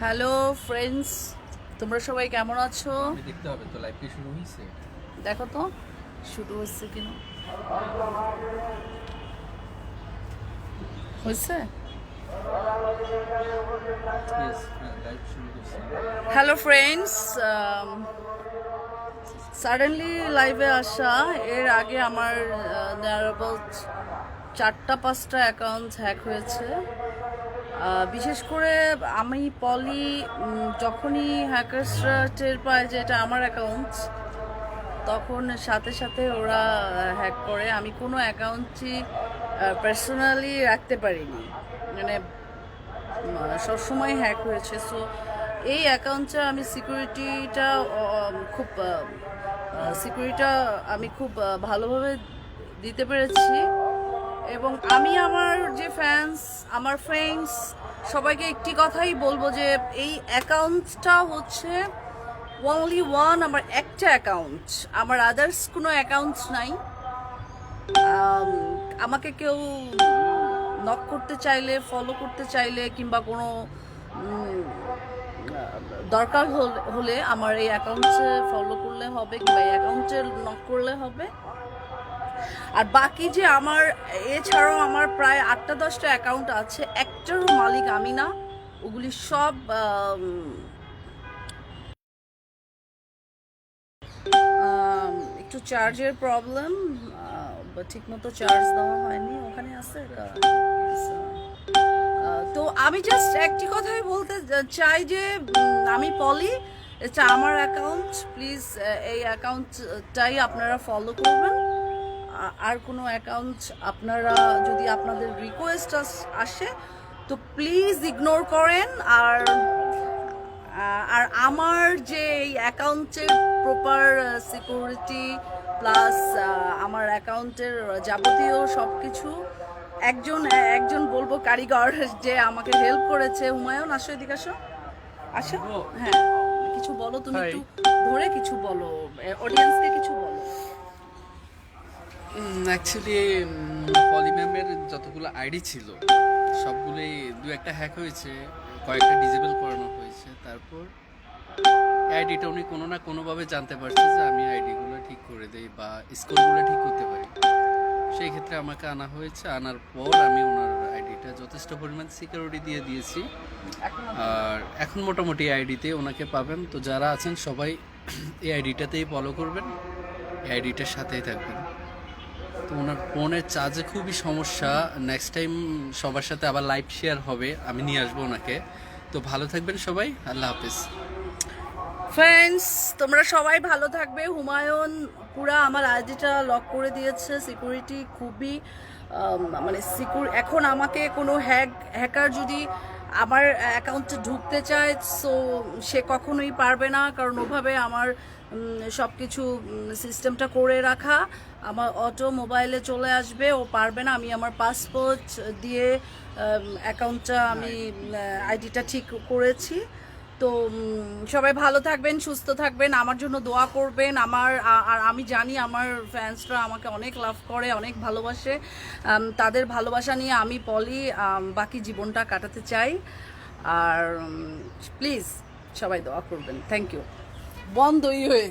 Hello friends তোমরা সবাই কেমন আছো? আমি দেখতে হবে তো লাইভ কি শুরু হয়েছে দেখো তো শুরু হচ্ছে কিনা। হয়েছে হ্যাঁ হ্যালো ফ্রেন্ডস সাডেনলি লাইভে আসা এর আগে আমার অ্যাবাউট চারটা, পাঁচটা অ্যাকাউন্ট হ্যাক হয়েছে। বিশেষ করে আমি, পলি যখনই হ্যাকার্সরা টের পায় যে এটা আমার অ্যাকাউন্ট তখন সাথে সাথে ওরা হ্যাক করে। আমি কোনো অ্যাকাউন্টই পার্সোনালি রাখতে পারিনি। মানে সবসময় হ্যাক হয়েছে। সো এই অ্যাকাউন্টটা আমি সিকিউরিটিটা খুব সিকিউরিটিটা আমি খুব ভালোভাবে দিতে পেরেছি। এবং আমি আমার যে ফ্যান্স আমার ফ্রেন্ডস সবাইকে একটি কথাই বলব যে এই অ্যাকাউন্টটা হচ্ছে অনলি ওয়ান আমার একটা অ্যাকাউন্ট আমার আদার্স কোনো অ্যাকাউন্ট নাই। আমাকে কেউ নক করতে চাইলে ফলো করতে চাইলে কিংবা কোনো দরকার হল- হলে আমার এই অ্যাকাউন্টে ফলো করলে হবে কিংবা এই অ্যাকাউন্টে নক করলে হবে। আর বাকি যে আমার, এছাড়াও আমার প্রায় আটটা দশটা অ্যাকাউন্ট আছে, একটারও মালিক আমি না। ওগুলি সব একটু চার্জের প্রবলেম ঠিক মতো চার্জ দেওয়া হয়নি। ওখানে আছে? তো আমি জাস্ট একটি কথাই বলতে চাই যে আমি পলি, এটা আমার অ্যাকাউন্ট প্লিজ এই অ্যাকাউন্টটাই আপনারা ফলো করবেন। আর কোনো অ্যাকাউন্ট আপনারা যদি আপনাদের রিকোয়েস্ট আসে তো প্লিজ ইগনোর করেন। আর আর আমার যে এই অ্যাকাউন্টের প্রপার সিকিউরিটি প্লাস আমার অ্যাকাউন্টের যাবতীয় সব কিছু একজন একজন বলব কারিগর যে আমাকে হেল্প করেছে। হুমায়ুন আসো এদিকে আসো। আসো। হ্যাঁ। কিছু বলো তুমি একটু ধরে কিছু বলো। অডিয়েন্সকে কিছু বলো। অ্যাকচুয়ালি পলি ম্যামের যতগুলো আইডি ছিল, সবগুলোই দু একটা হ্যাক হয়েছে, কয়েকটা ডিজেবল করানো হয়েছে, তারপর আইডিটা উনি কোনো না কোনোভাবে জানতে পারছে যে আমি আইডিগুলো ঠিক করে দেই বা স্কোরগুলো ঠিক করতে পারি। সেই ক্ষেত্রে আমাকে আনা হয়েছে, আনার পর আমি ওনার আইডিটা যথেষ্ট পরিমাণ সিকিউরিটি দিয়ে দিয়েছি। আর এখন মোটামুটি আইডিতে ওনাকে পাবেন। তো যারা আছেন সবাই এই আইডিটাতেই ফলো করবেন, এই আইডিটার সাথেই থাকবেন। তো ওনার ফোনের চার্জে খুবই সমস্যা। নেক্সট টাইম সবার সাথে আবার লাইভ শেয়ার হবে, আমি নিয়ে আসব ওনাকে। তো ভালো থাকবেন সবাই, আল্লাহ হাফিজ। ফ্রেন্ডস তোমরা সবাই ভালো থাকবে। হুমায়ুন, পুরা আমার আইডিটা লক করে দিয়েছে। সিকিউরিটি খুবই মানে সিকিউর এখন আমাকে কোনো হ্যাক হ্যাকার যদি আমার অ্যাকাউন্টে ঢুকতে চায় সো সে কখনোই পারবে না কারণ ওভাবে আমার সব কিছু সিস্টেমটা করে রাখা। আমার অটো মোবাইলে চলে আসবে ও পারবে না আমি আমার পাসপোর্ট দিয়ে অ্যাকাউন্টটা আমি আইডিটা ঠিক করেছি। তো সবাই ভালো থাকবেন, সুস্থ থাকবেন, আমার জন্য দোয়া করবেন, আমার আর আমি জানি আমার ফ্যান্সরা আমাকে অনেক লাভ করে, অনেক ভালোবাসে। তাদের ভালোবাসা নিয়ে আমি পলি বাকি জীবনটা কাটাতে চাই। আর প্লিজ সবাই দোয়া করবেন। থ্যাংক ইউ বন্ধই হয়ে